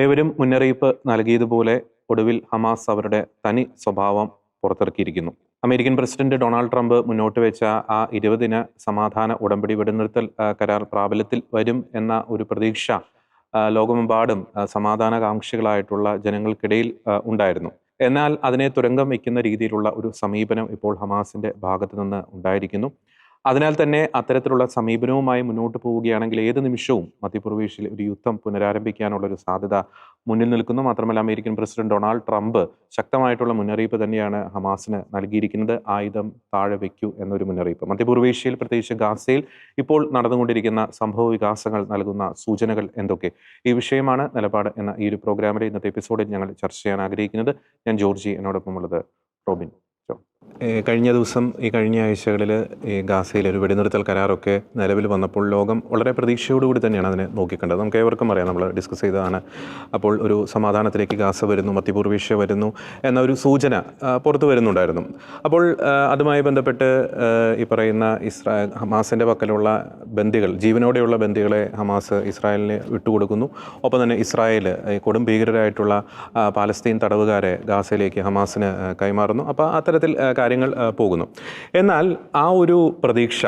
ഏവരും മുന്നറിയിപ്പ് നൽകിയതുപോലെ ഒടുവിൽ ഹമാസ് അവരുടെ തനി സ്വഭാവം പുറത്തിറക്കിയിരിക്കുന്നു. അമേരിക്കൻ പ്രസിഡന്റ് ഡൊണാൾഡ് ട്രംപ് മുന്നോട്ട് വെച്ച ആ ഇരുപതിന് സമാധാന ഉടമ്പടി വെടിനിർത്തൽ കരാർ പ്രാബല്യത്തിൽ വരും എന്ന ഒരു പ്രതീക്ഷ ലോകമെമ്പാടും സമാധാനകാംക്ഷികളായിട്ടുള്ള ജനങ്ങൾക്കിടയിൽ ഉണ്ടായിരുന്നു. എന്നാൽ അതിനെ തുരങ്കം വയ്ക്കുന്ന രീതിയിലുള്ള ഒരു സമീപനം ഇപ്പോൾ ഹമാസിന്റെ ഭാഗത്ത് നിന്ന് ഉണ്ടായിരിക്കുന്നു. അതിനാൽ തന്നെ അത്തരത്തിലുള്ള സമീപനവുമായി മുന്നോട്ട് പോവുകയാണെങ്കിൽ ഏത് നിമിഷവും മധ്യപ്രവേശിൽ ഒരു യുദ്ധം പുനരാരംഭിക്കാനുള്ള ഒരു സാധ്യത മുന്നിൽ നിൽക്കുന്നു. മാത്രമല്ല അമേരിക്കൻ പ്രസിഡന്റ് ഡൊണാൾഡ് ട്രംപ് ശക്തമായിട്ടുള്ള മുന്നറിയിപ്പ് തന്നെയാണ് ഹമാസിന് നൽകിയിരിക്കുന്നത്. ആയുധം താഴെ വയ്ക്കൂ എന്നൊരു മുന്നറിയിപ്പ്. മധ്യപൂർവേഷ്യയിൽ പ്രത്യേകിച്ച് ഗാസയിൽ ഇപ്പോൾ നടന്നുകൊണ്ടിരിക്കുന്ന സംഭവ വികാസങ്ങൾ നൽകുന്ന സൂചനകൾ എന്തൊക്കെ? ഈ വിഷയമാണ് നിലപാട് എന്ന ഈ ഒരു പ്രോഗ്രാമിലെ ഇന്നത്തെ എപ്പിസോഡിൽ ഞങ്ങൾ ചർച്ച ചെയ്യാൻ ആഗ്രഹിക്കുന്നത്. ഞാൻ ജോർജി എന്നോടൊപ്പം ഉള്ളത് റോബിൻ. കഴിഞ്ഞ ദിവസം ഈ കഴിഞ്ഞ ആഴ്ചകളിൽ ഈ ഗാസയിൽ ഒരു വെടിനിർത്തൽ കരാറൊക്കെ നിലവിൽ വന്നപ്പോൾ ലോകം വളരെ പ്രതീക്ഷയോടുകൂടി തന്നെയാണ് അതിനെ നോക്കിക്കണ്ടത്. നമുക്ക് ഏവർക്കും അറിയാം നമ്മൾ ഡിസ്കസ് ചെയ്തതാണ്. അപ്പോൾ ഒരു സമാധാനത്തിലേക്ക് ഗാസ വരുന്നു മധ്യപൂർവേഷ്യ വരുന്നു എന്ന ഒരു സൂചന പുറത്തു വരുന്നുണ്ടായിരുന്നു. അപ്പോൾ അതുമായി ബന്ധപ്പെട്ട് ഈ പറയുന്ന ഇസ്രാ ഹമാസിന്റെ പക്കലുള്ള ബന്ദികൾ ജീവനോടെയുള്ള ബന്ദികളെ ഹമാസ് ഇസ്രായേലിന് വിട്ടുകൊടുക്കുന്നു. ഒപ്പം തന്നെ ഇസ്രായേൽ കൊടും ഭീകരരായിട്ടുള്ള പാലസ്തീൻ തടവുകാരെ ഗാസയിലേക്ക് ഹമാസിന് കൈമാറുന്നു. അപ്പോൾ അത്തരത്തിൽ കാര്യങ്ങൾ പോകുന്നു. എന്നാൽ ആ ഒരു പ്രതീക്ഷ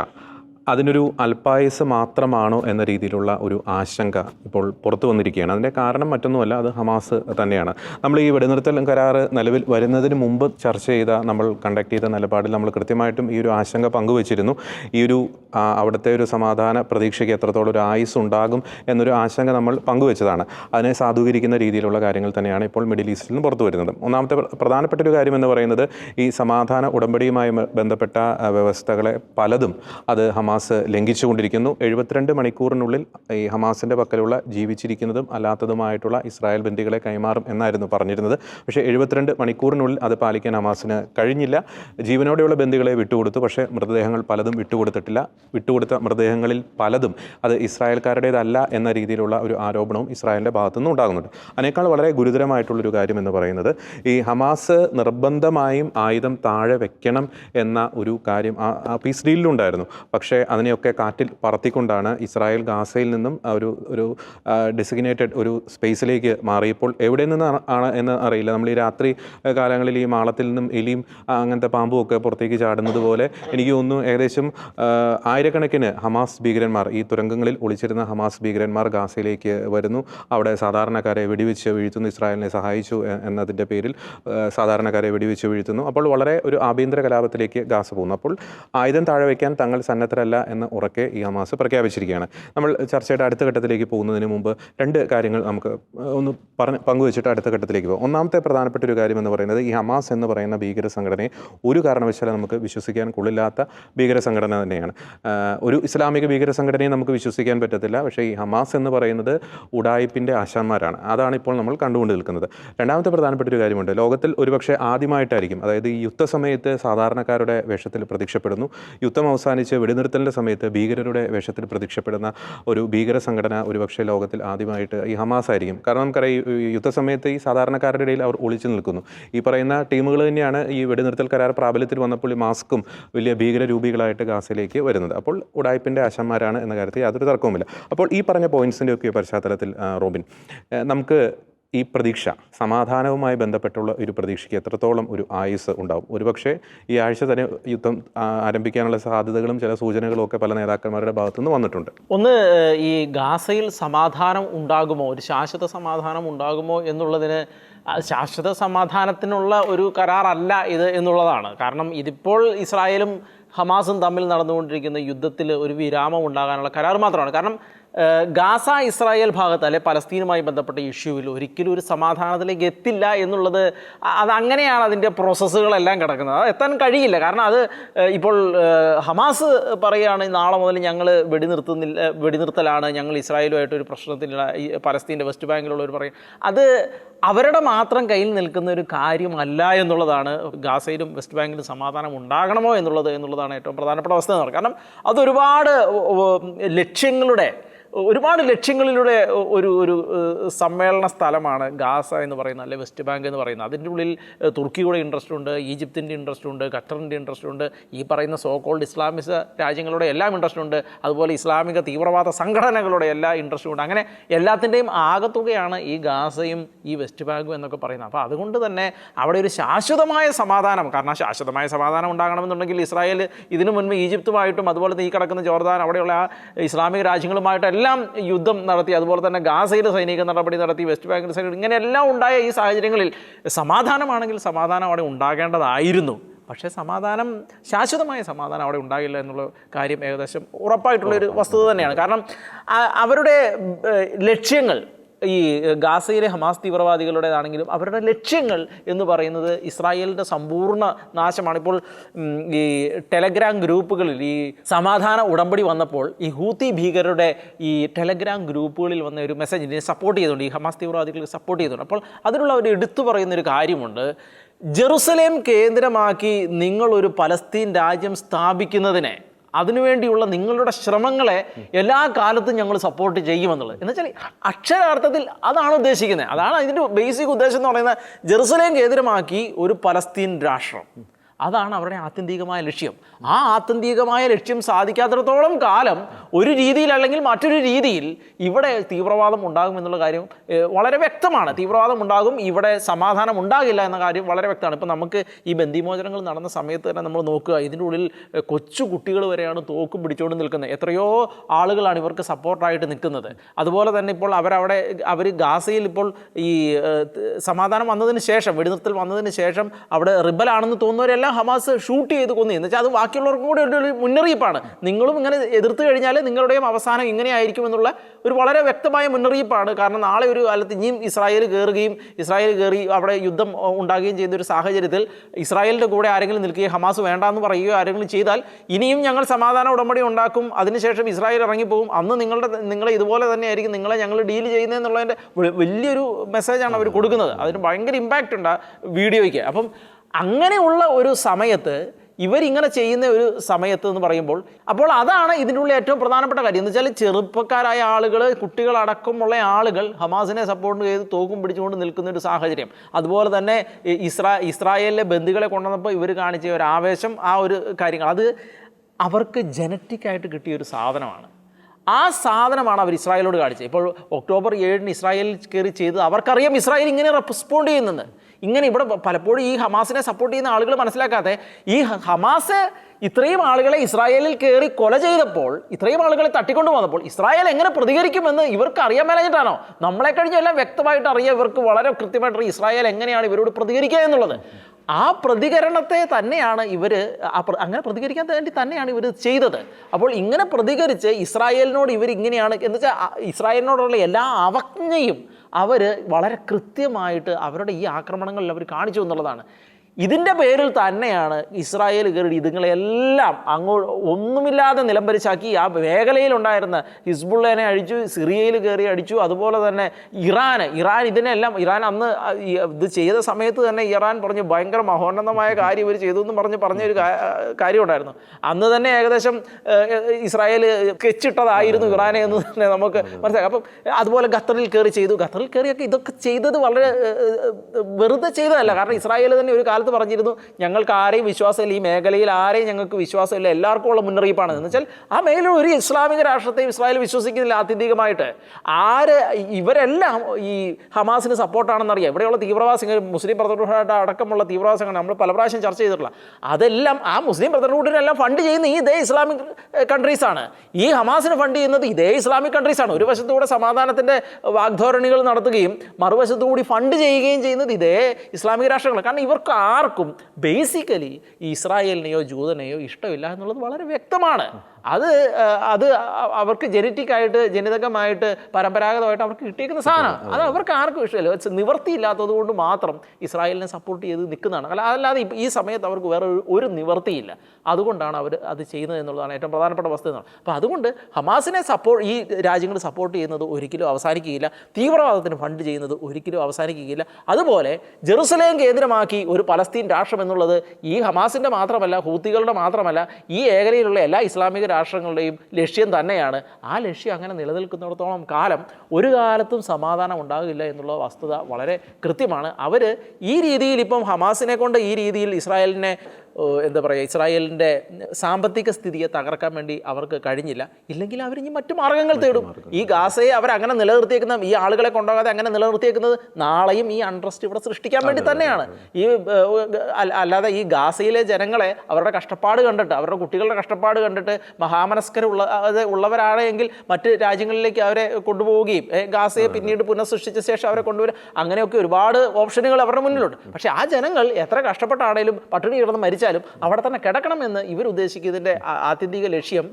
അതിനൊരു അല്പായുസ് മാത്രമാണോ എന്ന രീതിയിലുള്ള ഒരു ആശങ്ക ഇപ്പോൾ പുറത്തു വന്നിരിക്കുകയാണ്. അതിന്റെ കാരണം മറ്റൊന്നുമല്ല അത് ഹമാസ് തന്നെയാണ്. നമ്മൾ ഈ വെടിനിർത്തൽ കരാറ് നിലവിൽ വരുന്നതിന് മുമ്പ് ചർച്ച ചെയ്ത നമ്മൾ കണ്ടക്ട് ചെയ്ത നിലപാടിൽ നമ്മൾ കൃത്യമായിട്ടും ഈ ഒരു ആശങ്ക പങ്കുവച്ചിരുന്നു. ഈ ഒരു അവിടുത്തെ ഒരു സമാധാന പ്രതീക്ഷയ്ക്ക് എത്രത്തോളം ഒരു ആയുസ് ഉണ്ടാകും എന്നൊരു ആശങ്ക നമ്മൾ പങ്കുവച്ചതാണ്. അതിനെ സാധൂകരിക്കുന്ന രീതിയിലുള്ള കാര്യങ്ങൾ തന്നെയാണ് ഇപ്പോൾ മിഡിൽ ഈസ്റ്റിൽ നിന്ന് പുറത്തു വരുന്നത്. ഒന്നാമത്തെ പ്ര- പ്രധാനപ്പെട്ട ഒരു കാര്യം എന്ന് പറയുന്നത് ഈ സമാധാന ഉടമ്പടിയുമായി ബന്ധപ്പെട്ട വ്യവസ്ഥകളെ പലതും അത് ഹമാസ് ലംഘിച്ചുകൊണ്ടിരിക്കുന്നു. എഴുപത്തിരണ്ട് മണിക്കൂറിനുള്ളിൽ ഈ ഹമാസിന്റെ പക്കലുള്ള ജീവിച്ചിരിക്കുന്നതും അല്ലാത്തതുമായിട്ടുള്ള ഇസ്രായേൽ ബന്ദികളെ കൈമാറും എന്നായിരുന്നു പറഞ്ഞിരുന്നത്. പക്ഷേ എഴുപത്തിരണ്ട് മണിക്കൂറിനുള്ളിൽ അത് പാലിക്കാൻ ഹമാസിന് കഴിഞ്ഞില്ല. ജീവനോടെയുള്ള ബന്ദികളെ വിട്ടുകൊടുത്തു. പക്ഷേ മൃതദേഹങ്ങൾ പലതും വിട്ടുകൊടുത്തിട്ടില്ല. വിട്ടുകൊടുത്ത മൃതദേഹങ്ങളിൽ പലതും അത് ഇസ്രായേൽക്കാരുടേതല്ല എന്ന രീതിയിലുള്ള ഒരു ആരോപണവും ഇസ്രായേലിന്റെ ഭാഗത്തുനിന്ന് ഉണ്ടാകുന്നുണ്ട്. അതിനേക്കാൾ വളരെ ഗുരുതരമായിട്ടുള്ളൊരു കാര്യം എന്ന് പറയുന്നത് ഈ ഹമാസ് നിർബന്ധമായും ആയുധം താഴെ വെക്കണം എന്ന ഒരു കാര്യം ആ പീസ് ഡീലിലുണ്ടായിരുന്നു. പക്ഷേ അതിനെയൊക്കെ കാറ്റിൽ പറത്തിക്കൊണ്ടാണ് ഇസ്രായേൽ ഗാസയിൽ നിന്നും ഒരു ഒരു ഡെസിഗ്നേറ്റഡ് ഒരു സ്പേസിലേക്ക് മാറിയപ്പോൾ എവിടെ നിന്ന് ആണ് എന്ന് അറിയില്ല. നമ്മൾ ഈ രാത്രി കാലങ്ങളിൽ ഈ മാളത്തിൽ നിന്നും എലിയും അങ്ങനത്തെ പാമ്പും ഒക്കെ പുറത്തേക്ക് ചാടുന്നത് പോലെ എനിക്ക് തോന്നുന്നു ഏകദേശം ആയിരക്കണക്കിന് ഹമാസ് ഭീകരന്മാർ ഈ തുരങ്കങ്ങളിൽ ഒളിച്ചിരുന്ന ഹമാസ് ഭീകരന്മാർ ഗാസയിലേക്ക് വരുന്നു. അവിടെ സാധാരണക്കാരെ വെടിവെച്ച് വീഴ്ത്തുന്നു ഇസ്രായേലിനെ സഹായിച്ചു എന്നതിന്റെ പേരിൽ സാധാരണക്കാരെ വെടിവെച്ച് വീഴ്ത്തുന്നു. അപ്പോൾ വളരെ ഒരു ആഭ്യന്തര കലാപത്തിലേക്ക് ഗാസ പോകുന്നു. അപ്പോൾ ആയുധം താഴെ വയ്ക്കാൻ തങ്ങൾ സന്നദ്ധരല്ല എന്ന് ഉറക്കെ ഈ ഹമാസ് പ്രഖ്യാപിച്ചിരിക്കുകയാണ്. നമ്മൾ ചർച്ചയുടെ അടുത്ത ഘട്ടത്തിലേക്ക് പോകുന്നതിന് മുമ്പ് രണ്ട് കാര്യങ്ങൾ നമുക്ക് ഒന്ന് പറഞ്ഞ് പങ്കുവച്ചിട്ട് അടുത്ത ഘട്ടത്തിലേക്ക് പോകും. ഒന്നാമത്തെ പ്രധാനപ്പെട്ട ഒരു കാര്യം എന്ന് പറയുന്നത് ഈ ഹമാസ് എന്ന് പറയുന്ന ഭീകര സംഘടനയെ ഒരു കാരണവശാലും നമുക്ക് വിശ്വസിക്കാൻ കൊള്ളില്ലാത്ത ഭീകര സംഘടന തന്നെയാണ്. ഒരു ഇസ്ലാമിക ഭീകര സംഘടനയെ നമുക്ക് വിശ്വസിക്കാൻ പറ്റത്തില്ല. പക്ഷേ ഈ ഹമാസ് എന്ന് പറയുന്നത് ഉടായിപ്പിന്റെ ആശാന്മാരാണ്. അതാണ് ഇപ്പോൾ നമ്മൾ കണ്ടുകൊണ്ട് നിൽക്കുന്നത്. രണ്ടാമത്തെ പ്രധാനപ്പെട്ട ഒരു കാര്യമുണ്ട്. ലോകത്തിൽ ഒരുപക്ഷെ ആദ്യമായിട്ടായിരിക്കും അതായത് ഈ യുദ്ധസമയത്ത് സാധാരണക്കാരുടെ വേഷത്തിൽ പ്രത്യക്ഷപ്പെടുന്നു. യുദ്ധം അവസാനിച്ച് വെടിനിർത്തലിന്റെ സമയത്ത് ഭീകരരുടെ വേഷത്തിൽ പ്രത്യക്ഷപ്പെടുന്ന ഒരു ഭീകര സംഘടന ഒരുപക്ഷെ ലോകത്തിൽ ആദ്യമായിട്ട് ഈ ഹമാസ് ആയിരിക്കും. കാരണം നമുക്കറിയാം ഈ- യുദ്ധസമയത്ത് ഈ സാധാരണക്കാരുടെ ഇടയിൽ അവർ ഒളിച്ചു നിൽക്കുന്നു. ഈ പറയുന്ന ടീമുകൾ തന്നെയാണ് ഈ വെടിനിർത്തൽ കരാർ പ്രാബല്യത്തിൽ വന്നപ്പോൾ ഈ മാസ്കും വലിയ ഭീകര രൂപികളായിട്ട് ഗാസയിലേക്ക് വരുന്നത്. അപ്പോൾ ഉടായ്പിന്റെ ആശന്മാരാണ് എന്ന കാര്യത്തിൽ യാതൊരു തർക്കവുമില്ല. അപ്പോൾ ഈ പറഞ്ഞ പോയിന്റ്സിന്റെ ഒക്കെ പശ്ചാത്തലത്തിൽ റോബിൻ നമുക്ക് ഈ പ്രതീക്ഷ സമാധാനവുമായി ബന്ധപ്പെട്ടുള്ള ഒരു പ്രതീക്ഷയ്ക്ക് എത്രത്തോളം ഒരു ആയുസ് ഉണ്ടാവും? ഒരുപക്ഷെ ഈ ആഴ്ച തന്നെ യുദ്ധം ആരംഭിക്കാനുള്ള സാധ്യതകളും ചില സൂചനകളും ഒക്കെ പല നേതാക്കന്മാരുടെ ഭാഗത്തുനിന്ന് വന്നിട്ടുണ്ട്. ഒന്ന് ഈ ഗാസയിൽ സമാധാനം ഉണ്ടാകുമോ? ഒരു ശാശ്വത സമാധാനം ഉണ്ടാകുമോ എന്നുള്ളതിന് ശാശ്വത സമാധാനത്തിനുള്ള ഒരു കരാറല്ല ഇത് എന്നുള്ളതാണ്. കാരണം ഇതിപ്പോൾ ഇസ്രായേലും ഹമാസും തമ്മിൽ നടന്നുകൊണ്ടിരിക്കുന്ന യുദ്ധത്തിൽ ഒരു വിരാമം ഉണ്ടാകാനുള്ള കരാർ മാത്രമാണ്. കാരണം ഗാസ ഇസ്രായേൽ ഭാഗത്ത് അല്ലെ പലസ്തീനുമായി ബന്ധപ്പെട്ട ഇഷ്യൂവിൽ ഒരിക്കലും ഒരു സമാധാനത്തിലേക്ക് എത്തില്ല എന്നുള്ളത് അത് അങ്ങനെയാണ് അതിന്റെ പ്രോസസ്സുകളെല്ലാം കിടക്കുന്നത്. അത് എത്താൻ കഴിയില്ല. കാരണം അത് ഇപ്പോൾ ഹമാസ് പറയുകയാണ് നാളെ മുതൽ ഞങ്ങൾ വെടിനിർത്തുന്നില്ല വെടിനിർത്തലാണ്. ഞങ്ങൾ ഇസ്രായേലുമായിട്ട് ഒരു പ്രശ്നത്തിലുള്ള ഈ പലസ്തീന്റെ വെസ്റ്റ് ബാങ്കിലുള്ളവർ പറയും. അത് അവരുടെ മാത്രം കയ്യിൽ നിൽക്കുന്ന ഒരു കാര്യമല്ല എന്നുള്ളതാണ് ഗാസയിലും വെസ്റ്റ് ബാങ്കിലും സമാധാനം ഉണ്ടാകണമോ എന്നുള്ളത് എന്നുള്ളതാണ് ഏറ്റവും പ്രധാനപ്പെട്ട അവസ്ഥ എന്ന് പറയുന്നത്. കാരണം അതൊരുപാട് ലക്ഷ്യങ്ങളുടെ ഒരുപാട് ലക്ഷ്യങ്ങളിലൂടെ ഒരു ഒരു സമ്മേളന സ്ഥലമാണ് ഗാസ എന്ന് പറയുന്നത് അല്ലെ വെസ്റ്റ് ബാങ്ക് എന്ന് പറയുന്നത്. അതിന്റെ ഉള്ളിൽ തുർക്കിയുടെ ഇൻട്രസ്റ്റ് ഉണ്ട് ഈജിപ്തിന്റെ ഇൻട്രസ്റ്റ് ഉണ്ട് ഖത്തറിന്റെ ഇൻട്രസ്റ്റ് ഉണ്ട് ഈ പറയുന്ന സോ കോൾഡ് ഇസ്ലാമിസ രാജ്യങ്ങളുടെ എല്ലാം ഇൻട്രസ്റ്റ് ഉണ്ട് അതുപോലെ ഇസ്ലാമിക തീവ്രവാദ സംഘടനകളുടെ എല്ലാ ഇൻട്രസ്റ്റും ഉണ്ട്. അങ്ങനെ എല്ലാത്തിന്റെയും ആകത്തുകയാണ് ഈ ഗാസയും ഈ വെസ്റ്റ് ബാങ്കും എന്നൊക്കെ പറയുന്നത്. അപ്പോൾ അതുകൊണ്ട് തന്നെ അവിടെ ഒരു ശാശ്വതമായ സമാധാനം കാരണം ശാശ്വതമായ സമാധാനം ഉണ്ടാകണമെന്നുണ്ടെങ്കിൽ ഇസ്രായേൽ ഇതിനു മുൻപ് ഈജിപ്തുമായിട്ടും അതുപോലെ തന്നെ ഈ കിടക്കുന്ന ജോർദാൻ അവിടെയുള്ള ആ ഇസ്ലാമിക രാജ്യങ്ങളുമായിട്ടെല്ലാം യുദ്ധം നടത്തി അതുപോലെ തന്നെ ഗാസയിൽ സൈനിക നടപടി നടത്തി വെസ്റ്റ് ബാങ്കിൽ സൈനിക ഇങ്ങനെയെല്ലാം ഉണ്ടായ ഈ സാഹചര്യങ്ങളിൽ സമാധാനമാണെങ്കിൽ സമാധാനം അവിടെ ഉണ്ടാകേണ്ടതായിരുന്നു. പക്ഷേ സമാധാനം ശാശ്വതമായ സമാധാനം അവിടെ ഉണ്ടാകില്ല എന്നുള്ള കാര്യം ഏകദേശം ഉറപ്പായിട്ടുള്ളൊരു വസ്തുത തന്നെയാണ്. കാരണം അവരുടെ ലക്ഷ്യങ്ങൾ ഈ ഗാസയിലെ ഹമാസ് തീവ്രവാദികളുടേതാണെങ്കിലും അവരുടെ ലക്ഷ്യങ്ങൾ എന്ന് പറയുന്നത് ഇസ്രായേലിന്റെ സമ്പൂർണ നാശമാണ്. ഇപ്പോൾ ഈ ടെലഗ്രാം ഗ്രൂപ്പുകളിൽ ഈ സമാധാന ഉടമ്പടി വന്നപ്പോൾ ഈ ഹൂത്തി ഭീകരരുടെ ഈ ടെലഗ്രാം ഗ്രൂപ്പുകളിൽ വന്ന ഒരു മെസ്സേജ് ഇതിനെ സപ്പോർട്ട് ചെയ്തുകൊണ്ട് ഈ ഹമാസ് തീവ്രവാദികൾക്ക് സപ്പോർട്ട് ചെയ്തുകൊണ്ട്. അപ്പോൾ അതിനുള്ള ഒരു എടുത്തു പറയുന്ന ഒരു കാര്യമുണ്ട്. ജെറുസലേം കേന്ദ്രമാക്കി നിങ്ങളൊരു പലസ്തീൻ രാജ്യം സ്ഥാപിക്കുന്നതിനെ അതിനുവേണ്ടിയുള്ള നിങ്ങളുടെ ശ്രമങ്ങളെ എല്ലാ കാലത്തും ഞങ്ങൾ സപ്പോർട്ട് ചെയ്യുമെന്നുള്ളത്. എന്ന് വെച്ചാൽ അക്ഷരാർത്ഥത്തിൽ അതാണ് ഉദ്ദേശിക്കുന്നത്. അതാണ് അതിന്റെ ബേസിക് ഉദ്ദേശം എന്ന് പറയുന്നത്. ജെറുസലേം കേന്ദ്രമാക്കി ഒരു പലസ്തീൻ രാഷ്ട്രം. അതാണ് അവരുടെ ആത്യന്തികമായ ലക്ഷ്യം. ആ ആത്യന്തികമായ ലക്ഷ്യം സാധിക്കാത്തിടത്തോളം കാലം ഒരു രീതിയിൽ അല്ലെങ്കിൽ മറ്റൊരു രീതിയിൽ ഇവിടെ തീവ്രവാദം ഉണ്ടാകും എന്നുള്ള കാര്യം വളരെ വ്യക്തമാണ്. തീവ്രവാദം ഉണ്ടാകും ഇവിടെ സമാധാനം ഉണ്ടാകില്ല എന്ന കാര്യം വളരെ വ്യക്തമാണ്. ഇപ്പം നമുക്ക് ഈ ബന്ധിമോചനങ്ങൾ നടന്ന സമയത്ത് തന്നെ നമ്മൾ നോക്കുക ഇതിന്റെ ഉള്ളിൽ കൊച്ചു കുട്ടികൾ വരെയാണ് തോക്കും പിടിച്ചുകൊണ്ട് നിൽക്കുന്നത്. എത്രയോ ആളുകളാണ് ഇവർക്ക് സപ്പോർട്ടായിട്ട് നിൽക്കുന്നത്. അതുപോലെ തന്നെ ഇപ്പോൾ അവരവിടെ അവർ ഗാസയിൽ ഇപ്പോൾ ഈ സമാധാനം വന്നതിന് ശേഷം വെടിനിർത്തൽ വന്നതിന് ശേഷം അവിടെ റിബലാണെന്ന് തോന്നുന്നവരെല്ലാം ഹമാസ് ഷൂട്ട് ചെയ്ത് കൊന്നു. എന്ന് വെച്ചാൽ അത് ബാക്കിയുള്ളവർക്കും കൂടി ഒരു മുന്നറിയിപ്പാണ്. നിങ്ങളും ഇങ്ങനെ എതിർത്ത് കഴിഞ്ഞാൽ നിങ്ങളുടെയും അവസാനം ഇങ്ങനെ ആയിരിക്കും എന്നുള്ള ഒരു വളരെ വ്യക്തമായ മുന്നറിയിപ്പാണ്. കാരണം നാളെ ഒരു കാലത്ത് ഇനിയും ഇസ്രായേൽ കയറുകയും ഇസ്രായേൽ കയറി അവിടെ യുദ്ധം ഉണ്ടാകുകയും ചെയ്യുന്ന ഒരു സാഹചര്യത്തിൽ ഇസ്രായേലിന്റെ കൂടെ ആരെങ്കിലും നിൽക്കുകയും ഹമാസ് വേണ്ടാന്ന് പറയുകയോ ആരെങ്കിലും ചെയ്താൽ ഇനിയും ഞങ്ങൾ സമാധാന ഉടമ്പടി ഉണ്ടാക്കും. അതിനുശേഷം ഇസ്രായേൽ ഇറങ്ങിപ്പോകും. അന്ന് നിങ്ങളുടെ നിങ്ങളെ ഇതുപോലെ തന്നെ ആയിരിക്കും നിങ്ങളെ ഞങ്ങൾ ഡീൽ ചെയ്യുന്നതെന്നുള്ളതിന്റെ വലിയൊരു മെസ്സേജാണ് അവർ കൊടുക്കുന്നത്. അതിന് ഭയങ്കര ഇമ്പാക്റ്റ് ഉണ്ട് ആ വീഡിയോയ്ക്ക് അപ്പം അങ്ങനെയുള്ള ഒരു സമയത്ത് ഇവരിങ്ങനെ ചെയ്യുന്ന ഒരു സമയത്ത് എന്ന് പറയുമ്പോൾ അപ്പോൾ അതാണ് ഇതിന്റെ ഉള്ളിൽ ഏറ്റവും പ്രധാനപ്പെട്ട കാര്യം. എന്ന് വെച്ചാൽ ചെറുപ്പക്കാരായ ആളുകൾ കുട്ടികളടക്കമുള്ള ആളുകൾ ഹമാസിനെ സപ്പോർട്ട് ചെയ്ത് തോക്കും പിടിച്ചുകൊണ്ട് നിൽക്കുന്ന ഒരു സാഹചര്യം. അതുപോലെ തന്നെ ഇസ്രാ ഇസ്രായേലിലെ ബന്ധുക്കളെ കൊണ്ടുവന്നപ്പോൾ ഇവർ കാണിച്ച ഒരു ആവേശം ആ ഒരു കാര്യങ്ങൾ. അത് അവർക്ക് ജനറ്റിക്കായിട്ട് കിട്ടിയ ഒരു സാധനമാണ്. ആ സാധനമാണ് അവർ ഇസ്രായേലോട് കാണിച്ചത്. ഇപ്പോൾ ഒക്ടോബർ ഏഴിന് ഇസ്രായേലിൽ കയറി ചെയ്ത് അവർക്കറിയാം ഇസ്രായേൽ ഇങ്ങനെ റെസ്പോണ്ട് ചെയ്യുന്നത് ഇങ്ങനെ ഇവിടെ പലപ്പോഴും ഈ ഹമാസിനെ സപ്പോർട്ട് ചെയ്യുന്ന ആളുകൾ മനസ്സിലാക്കാതെ ഈ ഹമാസ് ഇത്രയും ആളുകളെ ഇസ്രായേലിൽ കയറി കൊല ചെയ്തപ്പോൾ ഇത്രയും ആളുകളെ തട്ടിക്കൊണ്ടു വന്നപ്പോൾ ഇസ്രായേൽ എങ്ങനെ പ്രതികരിക്കുമെന്ന് ഇവർക്ക് അറിയാൻ മേലഞ്ഞിട്ടാണോ? നമ്മളെ കഴിഞ്ഞെല്ലാം വ്യക്തമായിട്ട് അറിയാം ഇവർക്ക് വളരെ കൃത്യമായിട്ട് ഇസ്രായേൽ എങ്ങനെയാണ് ഇവരോട് പ്രതികരിക്കുക എന്നുള്ളത്. ആ പ്രതികരണത്തെ തന്നെയാണ് ഇവർ അങ്ങനെ പ്രതികരിക്കാൻ വേണ്ടി തന്നെയാണ് ഇവർ ചെയ്തത്. അപ്പോൾ ഇങ്ങനെ പ്രതികരിച്ച് ഇസ്രായേലിനോട് ഇവർ ഇങ്ങനെയാണ് എന്ന് വെച്ചാൽ ഇസ്രായേലിനോടുള്ള എല്ലാ അവജ്ഞയും അവർ വളരെ കൃത്യമായിട്ട് അവരുടെ ഈ ആക്രമണങ്ങളിൽ അവർ കാണിച്ചു എന്നുള്ളതാണ്. ഇതിന്റെ പേരിൽ തന്നെയാണ് ഇസ്രായേൽ കയറി ഇതുങ്ങളെല്ലാം അങ്ങോട്ട് ഒന്നുമില്ലാതെ നിലംപരിച്ചാക്കി ആ മേഖലയിലുണ്ടായിരുന്ന ഹിസ്ബുള്ളനെ അഴിച്ചു സിറിയയിൽ കയറി അടിച്ചു അതുപോലെ തന്നെ ഇറാൻ ഇറാൻ ഇതിനെല്ലാം ഇറാൻ അന്ന് ഇത് ചെയ്ത സമയത്ത് തന്നെ ഇറാൻ പറഞ്ഞു ഭയങ്കര മഹോന്നതമായ കാര്യം ഇവർ ചെയ്തു എന്ന് പറഞ്ഞ് പറഞ്ഞൊരു കാര്യമുണ്ടായിരുന്നു. അന്ന് തന്നെ ഏകദേശം ഇസ്രായേൽ കെച്ചിട്ടതായിരുന്നു ഇറാനെ എന്ന് തന്നെ നമുക്ക് മനസ്സിലാക്കാം അപ്പം അതുപോലെ ഖത്തറിൽ കയറി ചെയ്തു. ഖത്തറിൽ കയറിയൊക്കെ ഇതൊക്കെ ചെയ്തത് വളരെ വെറുതെ ചെയ്തതല്ല. കാരണം ഇസ്രായേൽ തന്നെ ഒരു കാലത്ത് പറഞ്ഞിരുന്നു ഞങ്ങൾക്ക് ആരെയും വിശ്വാസമില്ല ഈ മേഖലയിൽ ആരെയും ഞങ്ങൾക്ക് വിശ്വാസമില്ല എല്ലാവർക്കും ഉള്ള മുന്നറിയിപ്പാണ്. എന്ന് വെച്ചാൽ ആ മേഖല ഒരു ഇസ്ലാമിക രാഷ്ട്രത്തെയും ഇസ്രായേൽ വിശ്വസിക്കുന്നില്ല ആത്യന്തികമായിട്ട്. ആര് ഇവരെല്ലാം ഈ ഹമാസിന് സപ്പോർട്ടാണെന്നറിയാം. ഇവിടെയുള്ള തീവ്രവാസികൾ മുസ്ലിം ബ്രദർഹുഡ് അടക്കമുള്ള തീവ്രവാസികൾ നമ്മൾ പല പ്രാവശ്യം ചർച്ച ചെയ്തിട്ടുള്ള. അതെല്ലാം ആ മുസ്ലിം ബ്രദർഹുഡിനെല്ലാം ഫണ്ട് ചെയ്യുന്ന ഈ ഇതേ ഇസ്ലാമിക് കൺട്രീസാണ് ഈ ഹമാസിന് ഫണ്ട് ചെയ്യുന്നത് ഇതേ ഇസ്ലാമിക് കൺട്രീസാണ് ഒരു വശത്തുകൂടെ സമാധാനത്തിന്റെ വാഗ്ധോരണികൾ നടത്തുകയും മറുവശത്തുകൂടി ഫണ്ട് ചെയ്യുകയും ചെയ്യുന്നത് ഇതേ ഇസ്ലാമിക രാഷ്ട്രങ്ങൾ കാരണം ഇവർക്ക് ആർക്കും ബേസിക്കലി ഈ ഇസ്രായേലിനെയോ ജൂതനെയോ ഇഷ്ടമില്ല എന്നുള്ളത് വളരെ വ്യക്തമാണ്. അത് അത് അവർക്ക് ജനറ്റിക് ആയിട്ട് ജനിതകമായിട്ട് പരമ്പരാഗതമായിട്ട് അവർക്ക് കിട്ടിയിരിക്കുന്ന സാധനമാണ്. അത് അവർക്ക് ആർക്കും ഇഷ്ടമില്ല. നിവർത്തി നിവർത്തിയില്ലാത്തത് കൊണ്ട് മാത്രം ഇസ്രായേലിനെ സപ്പോർട്ട് ചെയ്ത് നിൽക്കുന്നതാണ്. അല്ല അതല്ലാതെ ഈ സമയത്ത് അവർക്ക് വേറെ ഒരു- ഒരു നിവർത്തിയില്ല. അതുകൊണ്ടാണ് അവർ അത് ചെയ്യുന്നത് എന്നുള്ളതാണ് ഏറ്റവും പ്രധാനപ്പെട്ട വസ്തുത എന്നുള്ളത് അപ്പോൾ അതുകൊണ്ട് ഹമാസിനെ സപ്പോർട്ട് ഈ രാജ്യങ്ങൾ സപ്പോർട്ട് ചെയ്യുന്നത് ഒരിക്കലും അവസാനിക്കുകയില്ല. തീവ്രവാദത്തിന് ഫണ്ട് ചെയ്യുന്നത് ഒരിക്കലും അവസാനിക്കുകയില്ല. അതുപോലെ ജെറുസലേം കേന്ദ്രമാക്കി ഒരു പലസ്തീൻ രാഷ്ട്രം എന്നുള്ളത് ഈ ഹമാസിന്റെ മാത്രമല്ല ഹൂത്തികളുടെ മാത്രമല്ല ഈ ഏകലയിലുള്ള എല്ലാ ഇസ്ലാമിക രാഷ്ട്രങ്ങളുടെയും ലക്ഷ്യം തന്നെയാണ്. ആ ലക്ഷ്യം അങ്ങനെ നിലനിൽക്കുന്നിടത്തോളം കാലം ഒരു കാലത്തും സമാധാനം ഉണ്ടാകില്ല എന്നുള്ള വസ്തുത വളരെ കൃത്യമാണ്. അവർ ഈ രീതിയിൽ ഇപ്പം ഹമാസിനെ കൊണ്ട് ഈ രീതിയിൽ ഇസ്രായേലിനെ എന്താ പറയുക ഇസ്രായേലിന്റെ സാമ്പത്തിക സ്ഥിതിയെ തകർക്കാൻ വേണ്ടി അവർക്ക് കഴിഞ്ഞില്ല. ഇല്ലെങ്കിൽ അവർ ഇനി മറ്റു മാർഗങ്ങൾ തേടും. ഈ ഗാസയെ അവരങ്ങനെ നിലനിർത്തിയേക്കുന്ന ഈ ആളുകളെ കൊണ്ടുപോകാതെ അങ്ങനെ നിലനിർത്തിയേക്കുന്നത് നാളെയും ഈ അൺട്രസ്റ്റ് ഇവിടെ സൃഷ്ടിക്കാൻ വേണ്ടി തന്നെയാണ്. ഈ അല്ലാതെ ഈ ഗാസയിലെ ജനങ്ങളെ അവരുടെ കഷ്ടപ്പാട് കണ്ടിട്ട് അവരുടെ കുട്ടികളുടെ കഷ്ടപ്പാട് കണ്ടിട്ട് മഹാമനസ്കരുള്ള ഉള്ളവരാണെങ്കിൽ മറ്റ് രാജ്യങ്ങളിലേക്ക് അവരെ കൊണ്ടുപോവുകയും ഗാസയെ പിന്നീട് പുനഃസൃഷ്ടിച്ച ശേഷം അവരെ കൊണ്ടുവരും അങ്ങനെയൊക്കെ ഒരുപാട് ഓപ്ഷനുകൾ അവരുടെ മുന്നിലുണ്ട്. പക്ഷേ ആ ജനങ്ങൾ എത്ര കഷ്ടപ്പെട്ടാണേലും പട്ടിണി കിടന്ന് മരിച്ചാലും അവിടെ തന്നെ കിടക്കണം എന്ന് ഇവർ ഉദ്ദേശിക്കുന്നതിന്റെ ആത്യന്തിക ലക്ഷ്യം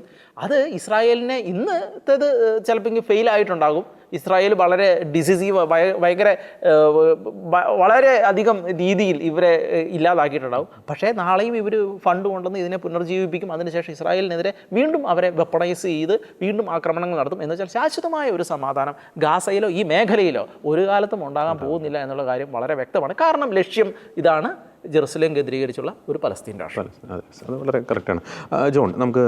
അത് ഇസ്രായേലിനെ ഇന്നത്തേത് ചിലപ്പോൾ ഫെയിൽ ആയിട്ടുണ്ടാകും. ഇസ്രായേൽ വളരെ ഡിസിസീവ് ഭയങ്കര വളരെ അധികം രീതിയിൽ ഇവരെ ഇല്ലാതാക്കിയിട്ടുണ്ടാകും. പക്ഷേ നാളെയും ഇവർ ഫണ്ട് കൊണ്ടുവന്ന് ഇതിനെ പുനർജീവിപ്പിക്കും. അതിനുശേഷം ഇസ്രായേലിനെതിരെ വീണ്ടും അവരെ വെപ്പണൈസ് ചെയ്ത് വീണ്ടും ആക്രമണങ്ങൾ നടത്തും. എന്ന് വെച്ചാൽ ശാശ്വതമായ ഒരു സമാധാനം ഗാസയിലോ ഈ മേഖലയിലോ ഒരു കാലത്തും ഉണ്ടാകാൻ പോകുന്നില്ല എന്നുള്ള കാര്യം വളരെ വ്യക്തമാണ്. കാരണം ലക്ഷ്യം ഇതാണ്. ജെറുസലേം കേന്ദ്രീകരിച്ചുള്ള ഒരു പലസ്തീൻ രാഷ്ട്രം. അതെ. അത് വളരെ കറക്റ്റാണ് ജോൺ നമുക്ക്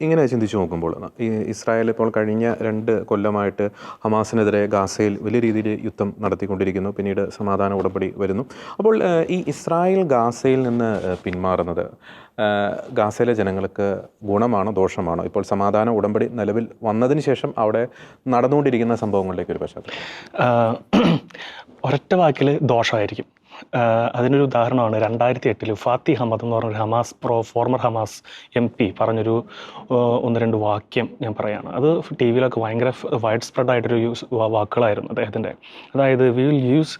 ഇങ്ങനെ ചിന്തിച്ചു നോക്കുമ്പോൾ ഈ ഇസ്രായേൽ ഇപ്പോൾ കഴിഞ്ഞ രണ്ട് കൊല്ലമായിട്ട് ഹമാസിനെതിരെ ഗാസയിൽ വലിയ രീതിയിൽ യുദ്ധം നടത്തിക്കൊണ്ടിരിക്കുന്നു. പിന്നീട് സമാധാന ഉടമ്പടി വരുന്നു. അപ്പോൾ ഈ ഇസ്രായേൽ ഗാസയിൽ നിന്ന് പിന്മാറുന്നത് ഗാസയിലെ ജനങ്ങൾക്ക് ഗുണമാണോ ദോഷമാണോ? ഇപ്പോൾ സമാധാന ഉടമ്പടി നിലവിൽ വന്നതിന് ശേഷം അവിടെ നടന്നുകൊണ്ടിരിക്കുന്ന സംഭവങ്ങളിലേക്ക് ഒരു പശ്ചാത്തലം. ഒരൊറ്റ വാക്കിൽ ദോഷമായിരിക്കും. അതിനൊരു ഉദാഹരണമാണ്. രണ്ടായിരത്തി എട്ടിൽ ഫാത്തി ഹമദ് എന്ന് പറഞ്ഞൊരു Hamas pro former Hamas M P പറഞ്ഞൊരു ഒന്ന് രണ്ട് വാക്യം ഞാൻ പറയാണ്. അത് ടി വിയിലൊക്കെ ഭയങ്കര വൈഡ് സ്പ്രെഡ് ആയിട്ടൊരു യൂസ് വാക്കുകളായിരുന്നു അദ്ദേഹത്തിന്റെ. അതായത് we will use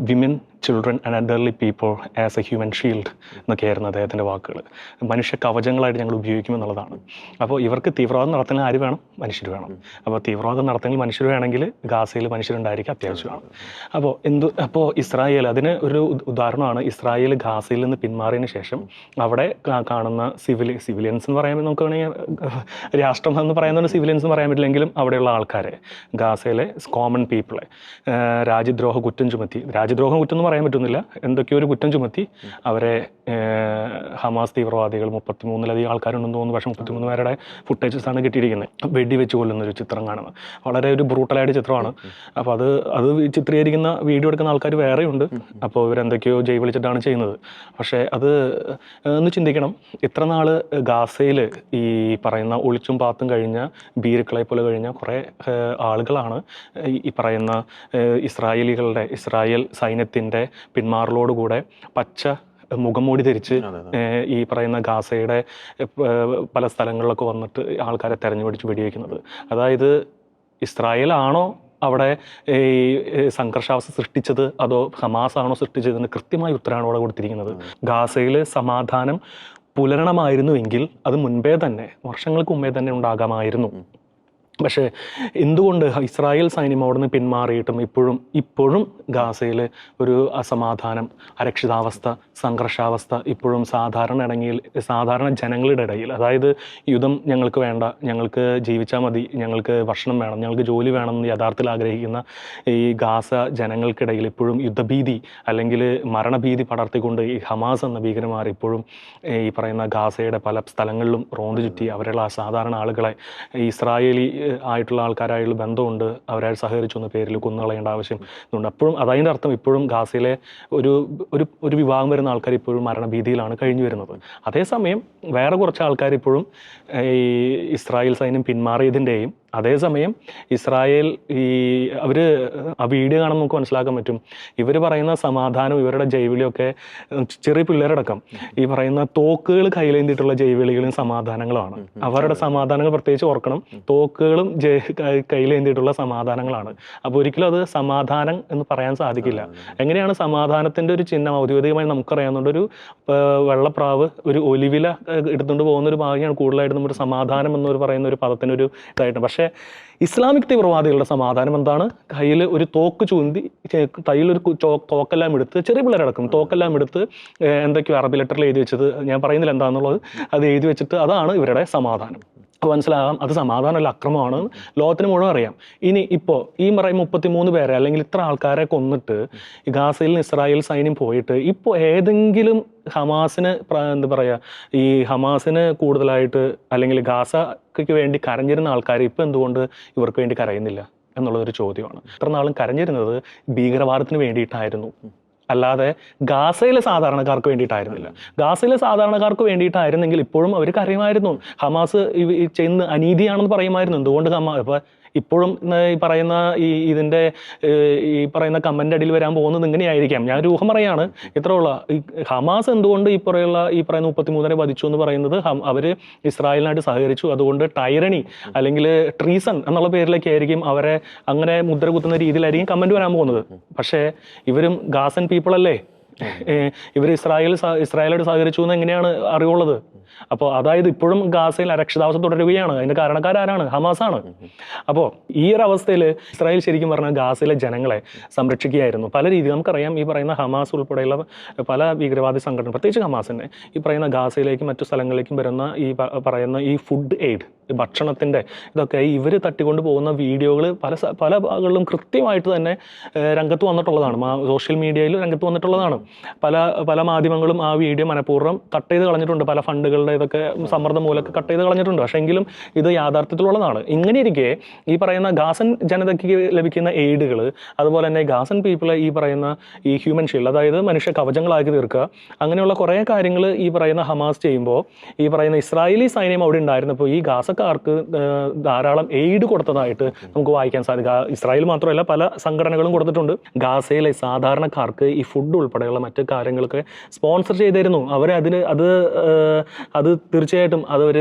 women children and elderly people as a human shield എന്നൊക്കെയായിരുന്നു അദ്ദേഹത്തിന്റെ വാക്കുകൾ. മനുഷ്യ കവചങ്ങളായിട്ട് ഞങ്ങൾ ഉപയോഗിക്കുമെന്നുള്ളതാണ് അപ്പോൾ ഇവർക്ക് തീവ്രവാദം നടത്തുന്ന ആര് വേണം? മനുഷ്യർ വേണം. അപ്പോൾ തീവ്രവാദം നടത്തുന്ന മനുഷ്യർ വേണമെങ്കിൽ ഗാസയിൽ മനുഷ്യരുണ്ടായിരിക്കും അത്യാവശ്യമാണ് അപ്പോൾ എന്ത് അപ്പോൾ ഇസ്രായേൽ അതിന് ഒരു ഉദ് ഉദാഹരണമാണ്. ഇസ്രായേൽ ഗാസയിൽ നിന്ന് പിന്മാറിയതിന് ശേഷം അവിടെ കാണുന്ന സിവിൽ സിവിലിയൻസ് എന്ന് പറയാൻ നമുക്ക് വേണമെങ്കിൽ രാഷ്ട്രം എന്ന് പറയുന്ന സിവിലിയൻസ് എന്ന് പറയാൻ പറ്റില്ലെങ്കിലും അവിടെയുള്ള ആൾക്കാരെ ഗാസയിലെ കോമൺ പീപ്പിളെ രാജ്യദ്രോഹ കുറ്റം ചുമത്തി. രാജ്യദ്രോഹ കുറ്റം പറയാൻ പറ്റുന്നില്ല. എന്തൊക്കെയോ ഒരു കുറ്റം ചുമത്തി അവരെ ഹമാസ് തീവ്രവാദികൾ മുപ്പത്തിമൂന്നിലധികം ആൾക്കാരുണ്ടെന്ന് തോന്നുന്നു. പക്ഷേ മുപ്പത്തിമൂന്ന് പേരുടെ ഫുട്ടേജസ് ആണ് കിട്ടിയിരിക്കുന്നത്. വെടിവെച്ച് കൊല്ലുന്ന ഒരു ചിത്രം കാണുന്നത്. വളരെ ഒരു ബ്രൂട്ടലായിട്ട് ചിത്രമാണ്. അപ്പോൾ അത് അത് ചിത്രീകരിക്കുന്ന വീഡിയോ എടുക്കുന്ന ആൾക്കാർ വേറെയുണ്ട്. അപ്പോൾ ഇവരെന്തൊക്കെയോ ജയ് വിളിച്ചിട്ടാണ് ചെയ്യുന്നത്. പക്ഷേ അത് ഒന്ന് ചിന്തിക്കണം. ഇത്ര നാൾ ഗാസയിൽ ഈ പറയുന്ന ഒളിച്ചും പാത്തും കഴിഞ്ഞ ബീരുക്കളെ പോലെ കഴിഞ്ഞ കുറേ ആളുകളാണ് ഈ പറയുന്ന ഇസ്രായേലികളുടെ ഇസ്രായേൽ സൈന്യത്തിന്റെ പിന്മാറലോടുകൂടെ പച്ച മുഖംമൂടി ധരിച്ച് ഈ പറയുന്ന ഗാസയുടെ പല സ്ഥലങ്ങളിലൊക്കെ വന്നിട്ട് ആൾക്കാരെ തെരഞ്ഞു പിടിച്ച് വെടിവെക്കുന്നത്. അതായത് ഇസ്രായേലാണോ അവിടെ ഈ സംഘർഷാവസ്ഥ സൃഷ്ടിച്ചത്? അതോ ഹമാസ് ആണോ സൃഷ്ടിച്ചതെന്ന് കൃത്യമായ ഉത്തരമാണ് അവിടെ കൊടുത്തിരിക്കുന്നത്. ഗാസയിൽ സമാധാനം പുലരണമായിരുന്നുവെങ്കിൽ അത് മുൻപേ തന്നെ വർഷങ്ങൾക്ക് മുമ്പേ തന്നെ ഉണ്ടാകാമായിരുന്നു. പക്ഷേ എന്തുകൊണ്ട് ഇസ്രായേൽ സൈന്യം അവിടെ നിന്ന് പിന്മാറിയിട്ടും ഇപ്പോഴും ഇപ്പോഴും ഗാസയിൽ ഒരു അസമാധാനം അരക്ഷിതാവസ്ഥ സംഘർഷാവസ്ഥ ഇപ്പോഴും സാധാരണ ഇടങ്ങിയിൽ സാധാരണ ജനങ്ങളുടെ ഇടയിൽ? അതായത് യുദ്ധം ഞങ്ങൾക്ക് വേണ്ട ഞങ്ങൾക്ക് ജീവിച്ചാൽ മതി ഞങ്ങൾക്ക് ഭക്ഷണം വേണം ഞങ്ങൾക്ക് ജോലി വേണം എന്ന് യഥാർത്ഥത്തിൽ ആഗ്രഹിക്കുന്ന ഈ ഗാസ ജനങ്ങൾക്കിടയിൽ ഇപ്പോഴും യുദ്ധഭീതി അല്ലെങ്കിൽ മരണഭീതി പടർത്തിക്കൊണ്ട് ഈ ഹമാസ് എന്ന ഭീകരന്മാർ ഇപ്പോഴും ഈ പറയുന്ന ഗാസയുടെ പല സ്ഥലങ്ങളിലും റോന്ത് ചുറ്റി അവരുള്ള സാധാരണ ആളുകളെ ഇസ്രായേലി ആയിട്ടുള്ള ആൾക്കാരായുള്ള ബന്ധമുണ്ട്. അവരായിട്ട് സഹകരിച്ചു എന്ന പേരിൽ കൊന്നുകളയേണ്ട ആവശ്യം ഉണ്ട് അപ്പോഴും അതതിന്റെ അർത്ഥം ഇപ്പോഴും ഗാസയിലെ ഒരു ഒരു ഒരു വിഭാഗം വരുന്ന ആൾക്കാർ ഇപ്പോഴും മരണഭീതിയിലാണ് കഴിഞ്ഞു വരുന്നത്. അതേസമയം വേറെ കുറച്ച് ആൾക്കാർ ഇപ്പോഴും ഈ ഇസ്രായേൽ സൈന്യം പിന്മാറിയതിന്റെയും അതേസമയം ഇസ്രായേൽ ഈ അവർ ആ വീഡിയോ കാണുമ്പോൾ നമുക്ക് മനസ്സിലാക്കാൻ പറ്റും. ഇവർ പറയുന്ന സമാധാനം ഇവരുടെ ജൈവിളിയൊക്കെ ചെറിയ പിള്ളേരടക്കം. ഈ പറയുന്ന തോക്കുകൾ കയ്യിലേന്തിയിട്ടുള്ള ജൈവിളികളും സമാധാനങ്ങളാണ്. അവരുടെ സമാധാനങ്ങൾ പ്രത്യേകിച്ച് ഓർക്കണം. തോക്കുകളും കയ്യിലേന്തിയിട്ടുള്ള സമാധാനങ്ങളാണ്. അപ്പോൾ ഒരിക്കലും അത് സമാധാനം എന്ന് പറയാൻ സാധിക്കില്ല. എങ്ങനെയാണ് സമാധാനത്തിന്റെ ഒരു ചിഹ്നം? ഔദ്യോഗികമായി നമുക്കറിയാവുന്ന ഒരു വെള്ളപ്രാവ് ഒരു ഒലിവില എടുത്തുകൊണ്ട് പോകുന്ന ഒരു ഭാഗ്യമാണ് കൂടുതലായിട്ട് നമ്മുടെ സമാധാനം എന്ന് പറയുന്ന ഒരു പദത്തിനൊരു ഇതായിട്ട്. പക്ഷേ ഇസ്ലാമിക് തീവ്രവാദികളുടെ സമാധാനം എന്താണ്? കയ്യിൽ ഒരു തോക്ക് ചൂന്തി കയ്യിൽ ഒരു തോക്കെല്ലാം എടുത്ത് ചെറിയ പിള്ളേരടക്കം തോക്കെല്ലാം എടുത്ത് എന്തൊക്കെയോ അറബി ലെറ്ററിൽ എഴുതി വെച്ചത്. ഞാൻ പറയുന്നില്ല എന്താണെന്നുള്ളത് അത് എഴുതി വെച്ചിട്ട് അതാണ് ഇവരുടെ സമാധാനം. അപ്പോൾ മനസ്സിലാകാം അത് സമാധാനമല്ല അക്രമമാണ്. ലോകത്തിന് മുഴുവൻ അറിയാം. ഇനി ഇപ്പോൾ ഈ പറയും മുപ്പത്തിമൂന്ന് പേരെ അല്ലെങ്കിൽ ഇത്ര ആൾക്കാരെ കൊന്നിട്ട് ഗാസയിൽ ഇസ്രായേൽ സൈന്യം പോയിട്ട് ഇപ്പോൾ ഏതെങ്കിലും ഹമാസിന് എന്താ പറയുക ഈ ഹമാസിന് കൂടുതലായിട്ട് അല്ലെങ്കിൽ ഗാസക്ക് വേണ്ടി കരഞ്ഞിരുന്ന ആൾക്കാർ ഇപ്പോൾ എന്തുകൊണ്ട് ഇവർക്ക് വേണ്ടി കരയുന്നില്ല എന്നുള്ളതൊരു ചോദ്യമാണ്. ഇത്ര നാളും കരഞ്ഞിരുന്നത് ഭീകരവാദത്തിന് വേണ്ടിയിട്ടായിരുന്നു. അല്ലാതെ ഗാസയിലെ സാധാരണക്കാർക്ക് വേണ്ടിയിട്ടായിരുന്നില്ല. ഗാസയിലെ സാധാരണക്കാർക്ക് വേണ്ടിയിട്ടായിരുന്നെങ്കിൽ ഇപ്പോഴും അവർ കരയുമായിരുന്നു ഹമാസ് ചെയ്യുന്ന അനീതിയാണെന്ന് പറയുമായിരുന്നു. എന്തുകൊണ്ട് ഹമാ ഇപ്പൊ ഇപ്പോഴും ഈ പറയുന്ന ഈ ഇതിന്റെ ഈ പറയുന്ന കമന്റ് അടിയിൽ വരാൻ പോകുന്നത് ഇങ്ങനെയായിരിക്കാം. ഞാൻ ഊഹം പറയാണ് ഇത്ര ഉള്ള. ഈ ഹമാസ് എന്തുകൊണ്ട് ഈ പറയുള്ള ഈ പറയുന്ന മുപ്പത്തിമൂന്നരെ വധിച്ചു എന്ന് പറയുന്നത് അവർ ഇസ്രായേലിനായിട്ട് സഹകരിച്ചു. അതുകൊണ്ട് ടൈറണി അല്ലെങ്കിൽ ട്രീസൺ എന്നുള്ള പേരിലൊക്കെ ആയിരിക്കും അവരെ അങ്ങനെ മുദ്ര കുത്തുന്ന രീതിയിലായിരിക്കും കമന്റ് വരാൻ പോകുന്നത്. പക്ഷേ ഇവരും ഗാസൻ പീപ്പിൾ അല്ലേ? ഇവർ ഇസ്രായേൽ ഇസ്രായേലോട് സഹകരിച്ചു എന്ന് എങ്ങനെയാണ് അറിവുള്ളത്? അപ്പോൾ അതായത് ഇപ്പോഴും ഗാസയിൽ അരക്ഷിതാവസ്ഥ തുടരുകയാണ്. അതിന്റെ കാരണക്കാരാരാണ്? ഹമാസാണ്. അപ്പോൾ ഈ ഒരു അവസ്ഥയിൽ ഇസ്രായേൽ ശരിക്കും പറഞ്ഞാൽ ഗാസയിലെ ജനങ്ങളെ സംരക്ഷിക്കുകയായിരുന്നു. പല രീതിയിൽ നമുക്കറിയാം ഈ പറയുന്ന ഹമാസ് ഉൾപ്പെടെയുള്ള പല ഭീകരവാദി സംഘടന പ്രത്യേകിച്ച് ഹമാസിനെ ഈ പറയുന്ന ഗാസയിലേക്കും മറ്റു സ്ഥലങ്ങളിലേക്കും വരുന്ന ഈ പറയുന്ന ഈ ഫുഡ് എയ്ഡ് ഭക്ഷണത്തിന്റെ ഇതൊക്കെ ഇവർ തട്ടിക്കൊണ്ട് പോകുന്ന വീഡിയോകൾ പല പല ഭാഗങ്ങളിലും കൃത്യമായിട്ട് തന്നെ രംഗത്ത് വന്നിട്ടുള്ളതാണ്. സോഷ്യൽ മീഡിയയിൽ രംഗത്ത് വന്നിട്ടുള്ളതാണ്. പല പല മാധ്യമങ്ങളും ആ വീഡിയോ മനഃപൂർവം കട്ട് ചെയ്ത് കളഞ്ഞിട്ടുണ്ട്. പല ഫണ്ടുകളുടെ ഇതൊക്കെ സമ്മർദ്ദം മൂലമൊക്കെ കട്ട് ചെയ്ത് കളഞ്ഞിട്ടുണ്ട്. പക്ഷേ എങ്കിലും ഇത് യാഥാർത്ഥ്യത്തിലുള്ളതാണ്. ഇങ്ങനെ ഇരിക്കെ ഈ പറയുന്ന ഗാസൻ ജനതയ്ക്ക് ലഭിക്കുന്ന എയ്ഡുകൾ അതുപോലെ തന്നെ ഗാസൻ പീപ്പിളെ ഈ പറയുന്ന ഈ ഹ്യൂമൻ ഷീൽഡ് അതായത് മനുഷ്യ കവചങ്ങളാക്കി തീർക്കുക അങ്ങനെയുള്ള കുറേ കാര്യങ്ങൾ ഈ പറയുന്ന ഹമാസ് ചെയ്യുമ്പോൾ ഈ പറയുന്ന ഇസ്രായേലി സൈന്യം അവിടെ ഉണ്ടായിരുന്നപ്പോൾ ഈ ഗാസക്കാർക്ക് ധാരാളം എയ്ഡ് കൊടുത്തതായിട്ട് നമുക്ക് വായിക്കാൻ സാധിക്കും. ഇസ്രായേൽ മാത്രമല്ല പല സംഘടനകളും കൊടുത്തിട്ടുണ്ട്. ഗാസയിലെ സാധാരണക്കാർക്ക് ഈ ഫുഡ് ഉൾപ്പെടെയുള്ള മറ്റു കാര്യങ്ങളൊക്കെ സ്പോൺസർ ചെയ്തിരുന്നു. അവർ അതിന് അത് അത് തീർച്ചയായിട്ടും അതവർ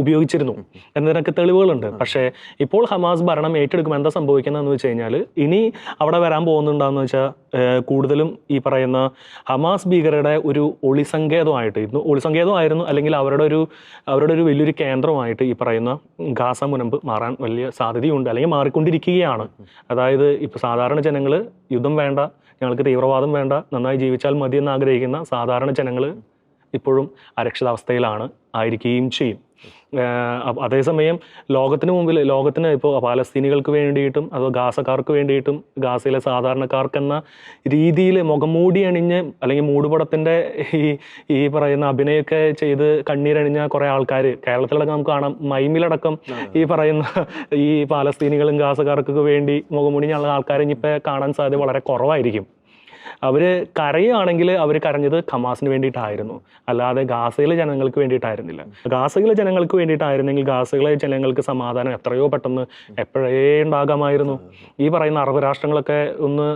ഉപയോഗിച്ചിരുന്നു. എന്നതിനൊക്കെ തെളിവുകളുണ്ട്. പക്ഷേ ഇപ്പോൾ ഹമാസ് ഭരണം ഏറ്റെടുക്കുമ്പോൾ എന്താ സംഭവിക്കുന്നതെന്ന് വെച്ച് കഴിഞ്ഞാൽ ഇനി അവിടെ വരാൻ പോകുന്നുണ്ടാന്ന് വെച്ചാൽ കൂടുതലും ഈ പറയുന്ന ഹമാസ് ഭീകരരുടെ ഒരു ഒളിസങ്കേതമായിട്ട് ഇന്ന് ഒളിസങ്കേതമായിരുന്നു അല്ലെങ്കിൽ അവരുടെ ഒരു അവരുടെ ഒരു വലിയൊരു കേന്ദ്രമായിട്ട് ഈ പറയുന്ന ഗാസ മുനമ്പ് മാറാൻ വലിയ സാധ്യതയുണ്ട് അല്ലെങ്കിൽ മാറിക്കൊണ്ടിരിക്കുകയാണ്. അതായത് ഇപ്പോൾ സാധാരണ ജനങ്ങൾ യുദ്ധം വേണ്ട ഞങ്ങൾക്ക് തീവ്രവാദം വേണ്ട നന്നായി ജീവിച്ചാൽ മതി എന്ന് ആഗ്രഹിക്കുന്ന സാധാരണ ജനങ്ങൾ ഇപ്പോഴും അരക്ഷിതാവസ്ഥയിലാണ് ആയിരിക്കുകയും ചെയ്യും. അതേസമയം ലോകത്തിന് മുമ്പിൽ ലോകത്തിന് ഇപ്പോൾ പാലസ്തീനികൾക്ക് വേണ്ടിയിട്ടും അതോ ഗാസക്കാർക്ക് വേണ്ടിയിട്ടും ഗാസയിലെ സാധാരണക്കാർക്കെന്ന രീതിയിൽ മുഖംമൂടി അണിഞ്ഞ് അല്ലെങ്കിൽ മൂടുപടത്തിന്റെ ഈ ഈ പറയുന്ന അഭിനയമൊക്കെ ചെയ്ത് കണ്ണീരണിഞ്ഞ കുറേ ആൾക്കാർ കേരളത്തിലടക്കം നമുക്ക് കാണാം മൈമിലടക്കം ഈ പറയുന്ന ഈ പാലസ്തീനികളും ഗാസക്കാർക്കൊക്കെ വേണ്ടി മുഖംമൂടി മുഖംമൂടിഞ്ഞുള്ള ആൾക്കാരെ ഇനിയിപ്പോൾ കാണാൻ സാധ്യത വളരെ കുറവായിരിക്കും. അവർ കരയുകയാണെങ്കിൽ അവർ കരഞ്ഞത് ഖമാസിന് വേണ്ടിയിട്ടായിരുന്നു. അല്ലാതെ ഗാസയിലെ ജനങ്ങൾക്ക് വേണ്ടിയിട്ടായിരുന്നില്ല. ഗാസയിലെ ജനങ്ങൾക്ക് വേണ്ടിയിട്ടായിരുന്നെങ്കിൽ ഗാസയിലെ ജനങ്ങൾക്ക് സമാധാനം എത്രയോ പെട്ടെന്ന് എപ്പോഴേ ഉണ്ടാകാമായിരുന്നു. ഈ പറയുന്ന അറബ് രാഷ്ട്രങ്ങളൊക്കെ ഒന്ന്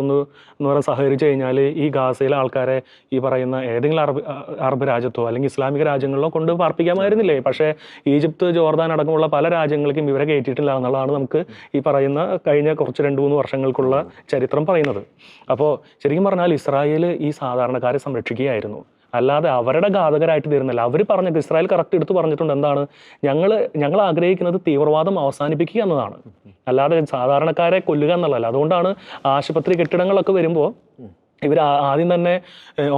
ഒന്ന് എന്ന് പറയാൻ സഹകരിച്ചു കഴിഞ്ഞാൽ ഈ ഗാസയിലെ ആൾക്കാരെ ഈ പറയുന്ന ഏതെങ്കിലും അറബ് അറബ് രാജ്യത്തോ അല്ലെങ്കിൽ ഇസ്ലാമിക രാജ്യങ്ങളിലോ കൊണ്ട് പാർപ്പിക്കാമായിരുന്നില്ലേ? പക്ഷേ ഈജിപ്ത് ജോർദാൻ അടക്കമുള്ള പല രാജ്യങ്ങൾക്കും ഇവരെ കയറ്റിയിട്ടില്ല എന്നുള്ളതാണ് നമുക്ക് ഈ പറയുന്ന കഴിഞ്ഞ കുറച്ച് രണ്ട് മൂന്ന് വർഷങ്ങൾക്കുള്ള ചരിത്രം പറയുന്നത്. അപ്പോൾ ശരിക്കും പറഞ്ഞാൽ ഇസ്രായേൽ ഈ സാധാരണക്കാരെ സംരക്ഷിക്കുകയായിരുന്നു. അല്ലാതെ അവരുടെ ഘാതകരായിട്ട് തീരുന്നില്ല. അവർ പറഞ്ഞിട്ട് ഇസ്രായേൽ കറക്റ്റ് എടുത്ത് പറഞ്ഞിട്ടുണ്ട് എന്താണ്? ഞങ്ങൾ ഞങ്ങൾ ആഗ്രഹിക്കുന്നത് തീവ്രവാദം അവസാനിപ്പിക്കുക എന്നതാണ്. അല്ലാതെ സാധാരണക്കാരെ കൊല്ലുക എന്നുള്ളതല്ല. അതുകൊണ്ടാണ് ആശുപത്രി കെട്ടിടങ്ങളൊക്കെ വരുമ്പോൾ ഇവർ ആദ്യം തന്നെ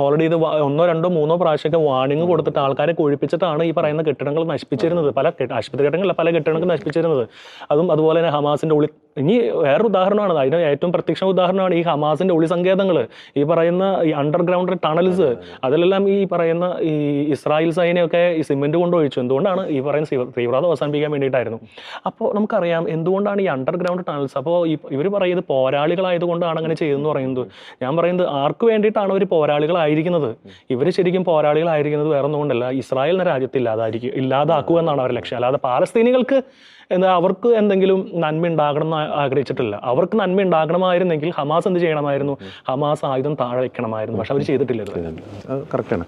ഓൾറെഡി ഇത് ഒന്നോ രണ്ടോ മൂന്നോ പ്രാവശ്യമൊക്കെ വാണിംഗ് കൊടുത്തിട്ട് ആൾക്കാരെ കൊഴിപ്പിച്ചിട്ടാണ് ഈ പറയുന്ന കെട്ടിടങ്ങൾ നശിപ്പിച്ചിരുന്നത്. പല ആശുപത്രി കെട്ടിടങ്ങളിൽ പല കെട്ടിടങ്ങൾ നശിപ്പിച്ചിരുന്നത്. അതും അതുപോലെ തന്നെ ഹമാസിന്റെ ഉള്ളി ഇനി വേറൊരു ഉദാഹരണമാണ് അതിന് ഏറ്റവും പ്രത്യക്ഷ ഉദാഹരണമാണ് ഈ ഹമാസിന്റെ ഒളി സങ്കേതങ്ങൾ ഈ പറയുന്ന ഈ അണ്ടർഗ്രൗണ്ട് ടണൽസ് അതിലെല്ലാം ഈ പറയുന്ന ഈ ഇസ്രായേൽ സൈന്യമൊക്കെ ഈ സിമെന്റ് കൊണ്ട് ഒഴിച്ചു എന്തുകൊണ്ടാണ് ഈ പറയുന്ന തീവ്ര- തീവ്രവാദം അവസാനിപ്പിക്കാൻ വേണ്ടിയിട്ടായിരുന്നു. അപ്പോൾ നമുക്കറിയാം എന്തുകൊണ്ടാണ് ഈ അണ്ടർഗ്രൗണ്ട് ടണൽസ് അപ്പോൾ ഈ ഇവർ പറയുന്നത് പോരാളികളായതുകൊണ്ടാണ് അങ്ങനെ ചെയ്തതെന്ന് പറയുന്നത്. ഞാൻ പറയുന്നത് ആർക്ക് വേണ്ടിയിട്ടാണ് അവർ പോരാളികളായിരിക്കുന്നത്? ഇവർ ശരിക്കും പോരാളികളായിരിക്കുന്നത് വേറെ ഒന്നുകൊണ്ടല്ല ഇസ്രായേൽ എന്ന രാജ്യത്ത് ഇല്ലാതായിരിക്കും ഇല്ലാതാക്കുക എന്നാണ് അവരുടെ ലക്ഷ്യം. അല്ലാതെ പാലസ്തീനികൾക്ക് എന്താ അവർക്ക് എന്തെങ്കിലും നന്മ ഉണ്ടാകണം എന്ന് ആഗ്രഹിച്ചിട്ടില്ല. അവർക്ക് നന്മ ഉണ്ടാകണമായിരുന്നെങ്കിൽ ഹമാസ് എന്ത് ചെയ്യണമായിരുന്നു? ഹമാസ് ആയുധം താഴെ വെക്കണമായിരുന്നു. പക്ഷെ അവർ ചെയ്തിട്ടില്ല. കറക്റ്റാണ്.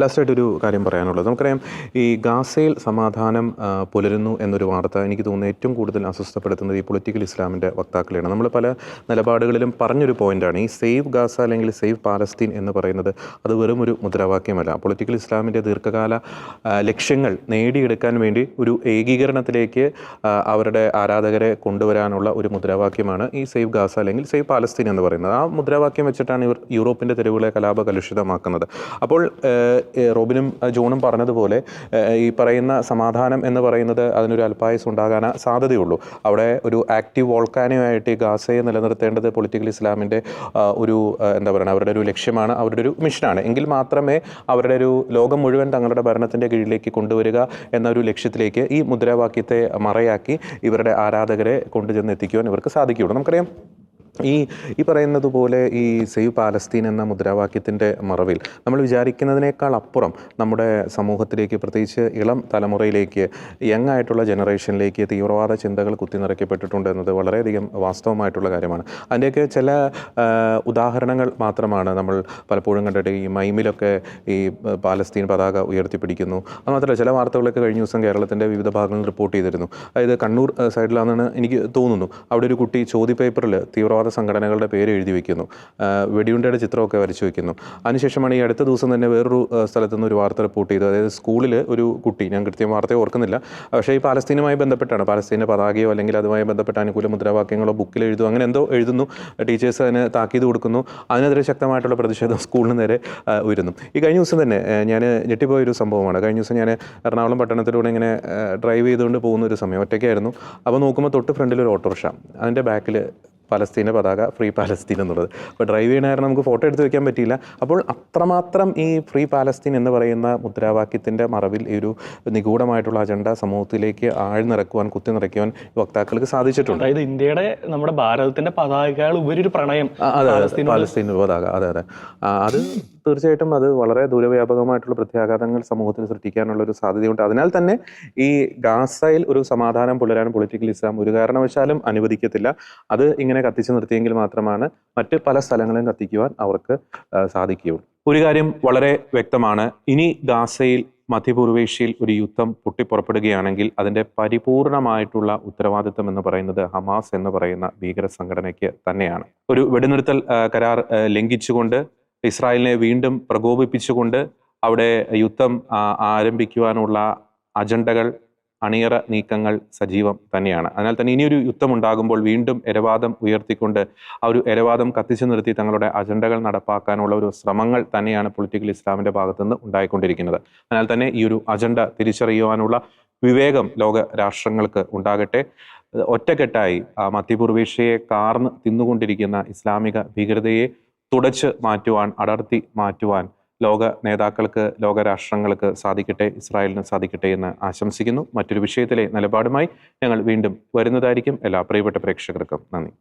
ലാസ്റ്റായിട്ട് ഒരു കാര്യം പറയാനുള്ളത്. നമുക്കറിയാം ഈ ഗാസയിൽ സമാധാനം പുലരുന്നു എന്നൊരു വാർത്ത എനിക്ക് തോന്നുന്നു ഏറ്റവും കൂടുതൽ അസ്വസ്ഥപ്പെടുത്തുന്നത് ഈ പൊളിറ്റിക്കൽ ഇസ്ലാമിന്റെ വക്താക്കളെയാണ്. നമ്മൾ പല നിലപാടുകളിലും പറഞ്ഞൊരു പോയിന്റാണ് ഈ സേവ് ഗാസ അല്ലെങ്കിൽ സേവ് പാലസ്തീൻ എന്ന് പറയുന്നത് അത് വെറും ഒരു മുദ്രാവാക്യമല്ല. പൊളിറ്റിക്കൽ ഇസ്ലാമിന്റെ ദീർഘകാല ലക്ഷ്യങ്ങൾ നേടിയെടുക്കാൻ വേണ്ടി ഒരു ഏകീകരണത്തിലേക്ക് അവരുടെ ആരാധകരെ കൊണ്ടുവരാനുള്ള ഒരു മുദ്രാവാക്യമാണ് ഈ സേവ് ഗാസ അല്ലെങ്കിൽ സേവ് പാലസ്തീൻ എന്ന് പറയുന്നത്. ആ മുദ്രാവാക്യം വെച്ചിട്ടാണ് ഇവർ യൂറോപ്പിന്റെ തെരുവുകളെ കലാപ കലുഷിതമാക്കുന്നത് അപ്പോൾ റോബിനും ജോണും പറഞ്ഞതുപോലെ ഈ പറയുന്ന സമാധാനം എന്ന് പറയുന്നത് അതിനൊരു അൽപായസ് ഉണ്ടാകാൻ സാധ്യതയുള്ളൂ. അവിടെ ഒരു ആക്റ്റീവ് വോൾക്കാനുമായിട്ട് ഈ ഗാസയെ നിലനിർത്തേണ്ടത് പൊളിറ്റിക്കൽ ഇസ്ലാമിന്റെ ഒരു എന്താ പറയുക അവരുടെ ഒരു ലക്ഷ്യമാണ് അവരുടെ ഒരു മിഷനാണ്. എങ്കിൽ മാത്രമേ അവരുടെ ഒരു ലോകം മുഴുവൻ തങ്ങളുടെ ഭരണത്തിന്റെ കീഴിലേക്ക് കൊണ്ടുവരിക എന്ന ഒരു ലക്ഷ്യത്തിലേക്ക് ഈ മുദ്രാവാക്യത്തെ മറയാക്കി ഇവരുടെ ആരാധകരെ കൊണ്ടുചെന്ന് എത്തിക്കുവാൻ ഇവർക്ക് സാധിക്കുകയുള്ളൂ. നമുക്കറിയാം ഈ ഈ പറയുന്നത് പോലെ ഈ സേവ് പാലസ്തീൻ എന്ന മുദ്രാവാക്യത്തിന്റെ മറവിൽ നമ്മൾ വിചാരിക്കുന്നതിനേക്കാൾ അപ്പുറം നമ്മുടെ സമൂഹത്തിലേക്ക് പ്രത്യേകിച്ച് ഇളം തലമുറയിലേക്ക് യങ് ആയിട്ടുള്ള ജനറേഷനിലേക്ക് തീവ്രവാദ ചിന്തകൾ കുത്തിനിറയ്ക്കപ്പെട്ടിട്ടുണ്ട് എന്നത് വളരെയധികം വാസ്തവമായിട്ടുള്ള കാര്യമാണ്. അതിന്റെയൊക്കെ ചില ഉദാഹരണങ്ങൾ മാത്രമാണ് നമ്മൾ പലപ്പോഴും കണ്ടിട്ട് ഈ മൈമിലൊക്കെ ഈ പാലസ്തീൻ പതാക ഉയർത്തിപ്പിടിക്കുന്നു. അത് മാത്രമല്ല ചില വാർത്തകളൊക്കെ കഴിഞ്ഞ ദിവസം കേരളത്തിന്റെ വിവിധ ഭാഗങ്ങളിൽ റിപ്പോർട്ട് ചെയ്തിരുന്നു. അതായത് കണ്ണൂർ സൈഡിലാണെന്നാണ് എനിക്ക് തോന്നുന്നു. അവിടെ ഒരു കുട്ടി ചോദ്യപേപ്പറിൽ തീവ്രവാദ സംഘടനകളുടെ പേര് എഴുതി വെക്കുന്നു. വെടിയുണ്ടയുടെ ചിത്രമൊക്കെ വരച്ചു വെക്കുന്നു. അതിനുശേഷമാണ് ഈ അടുത്ത ദിവസം തന്നെ വേറൊരു സ്ഥലത്തു നിന്ന് ഒരു വാർത്ത റിപ്പോർട്ട് ചെയ്തു അതായത് സ്കൂളിൽ ഒരു കുട്ടി ഞാൻ കൃത്യം വാർത്തയെ ഓർക്കുന്നില്ല. പക്ഷേ ഈ പാലസ്തീനുമായി ബന്ധപ്പെട്ടാണ്. പാലസ്തീന്റെ പതാകയോ അല്ലെങ്കിൽ അതുമായി ബന്ധപ്പെട്ട അനുകൂല മുദ്രാവാക്യങ്ങളോ ബുക്കിൽ എഴുതും അങ്ങനെ എന്തോ എഴുതുന്നു. ടീച്ചേഴ്സ് അതിന് താക്കീത് കൊടുക്കുന്നു. അതിനെതിരെ ശക്തമായിട്ടുള്ള പ്രതിഷേധം സ്കൂളിന് നേരെ ഉയരുന്നു. ഈ കഴിഞ്ഞ ദിവസം തന്നെ ഞാൻ ഞെട്ടിപ്പോയ ഒരു സംഭവമാണ്. കഴിഞ്ഞ ദിവസം ഞാൻ എറണാകുളം പട്ടണത്തിലൂടെ ഇങ്ങനെ ഡ്രൈവ് ചെയ്തുകൊണ്ട് പോകുന്ന ഒരു സമയം ഒറ്റയ്ക്കായിരുന്നു. അപ്പോൾ നോക്കുമ്പോൾ തൊട്ട് ഫ്രണ്ടിൽ ഒരു ഓട്ടോറിക്ഷ. അതിന്റെ ബാക്കിൽ പലസ്തീന്റെ പതാക ഫ്രീ പാലസ്തീൻ എന്നുള്ളത്. അപ്പോൾ ഡ്രൈവ് ചെയ്യണ കാരണം നമുക്ക് ഫോട്ടോ എടുത്ത് വെക്കാൻ പറ്റിയില്ല. അപ്പോൾ അത്രമാത്രം ഈ ഫ്രീ പാലസ്തീൻ എന്ന് പറയുന്ന മുദ്രാവാക്യത്തിന്റെ മറവിൽ ഈ ഒരു നിഗൂഢമായിട്ടുള്ള അജണ്ട സമൂഹത്തിലേക്ക് ആഴ്ന്നിറക്കുവാൻ കുത്തി നിറയ്ക്കുവാൻ വക്താക്കൾക്ക് സാധിച്ചിട്ടുണ്ട്. അതായത് ഇന്ത്യയുടെ നമ്മുടെ ഭാരതത്തിന്റെ പതാകകൾ ഉപരി ഒരു പ്രണയം അതെ പാലസ്തീൻ പതാക. അതെ അതെ. അത് തീർച്ചയായിട്ടും അത് വളരെ ദൂരവ്യാപകമായിട്ടുള്ള പ്രത്യാഘാതങ്ങൾ സമൂഹത്തിൽ സൃഷ്ടിക്കാനുള്ള ഒരു സാധ്യതയുണ്ട്. അതിനാൽ തന്നെ ഈ ഗാസയിൽ ഒരു സമാധാനം പുലരാൻ പൊളിറ്റിക്കൽ ഇസ്ലാം ഒരു കാരണവശാലും അനുവദിക്കത്തില്ല. അത് ഇങ്ങനെ കത്തിച്ചു നിർത്തിയെങ്കിൽ മാത്രമാണ് മറ്റ് പല സ്ഥലങ്ങളും കത്തിക്കുവാൻ അവർക്ക് സാധിക്കുകയുള്ളൂ. ഒരു കാര്യം വളരെ വ്യക്തമാണ്. ഇനി ഗാസയിൽ മധ്യപൂർവേഷ്യയിൽ ഒരു യുദ്ധം പൊട്ടിപ്പുറപ്പെടുകയാണെങ്കിൽ അതിന്റെ പരിപൂർണമായിട്ടുള്ള ഉത്തരവാദിത്തം എന്ന് പറയുന്നത് ഹമാസ് എന്ന് പറയുന്ന ഭീകര സംഘടനയ്ക്ക് തന്നെയാണ്. ഒരു വെടിനിർത്തൽ കരാർ ലംഘിച്ചുകൊണ്ട് ഇസ്രായേലിനെ വീണ്ടും പ്രകോപിപ്പിച്ചുകൊണ്ട് അവിടെ യുദ്ധം ആരംഭിക്കുവാനുള്ള അജണ്ടകൾ അണിയറ നീക്കങ്ങൾ സജീവം തന്നെയാണ്. അതിനാൽ തന്നെ ഇനിയൊരു യുദ്ധം ഉണ്ടാകുമ്പോൾ വീണ്ടും എരവാദം ഉയർത്തിക്കൊണ്ട് ആ ഒരു എരവാദം കത്തിച്ചു നിർത്തി തങ്ങളുടെ അജണ്ടകൾ നടപ്പാക്കാനുള്ള ഒരു ശ്രമങ്ങൾ തന്നെയാണ് പൊളിറ്റിക്കൽ ഇസ്ലാമിന്റെ ഭാഗത്തുനിന്ന് ഉണ്ടായിക്കൊണ്ടിരിക്കുന്നത്. അതിനാൽ തന്നെ ഈ ഒരു അജണ്ട തിരിച്ചറിയുവാനുള്ള വിവേകം ലോക രാഷ്ട്രങ്ങൾക്ക് ഉണ്ടാകട്ടെ. ഒറ്റക്കെട്ടായി മധ്യപൂർവേഷ്യയെ കാർന്ന് തിന്നുകൊണ്ടിരിക്കുന്ന ഇസ്ലാമിക ഭീകരതയെ തുടച്ച് മാറ്റുവാൻ അടർത്തി മാറ്റുവാൻ ലോക നേതാക്കൾക്ക് ലോകരാഷ്ട്രങ്ങൾക്ക് സാധിക്കട്ടെ ഇസ്രായേലിന് സാധിക്കട്ടെ എന്ന് ആശംസിക്കുന്നു. മറ്റൊരു വിഷയത്തിലെ നിലപാടുമായി ഞങ്ങൾ വീണ്ടും വരുന്നതായിരിക്കും. എല്ലാ പ്രിയപ്പെട്ട പ്രേക്ഷകർക്കും നന്ദി.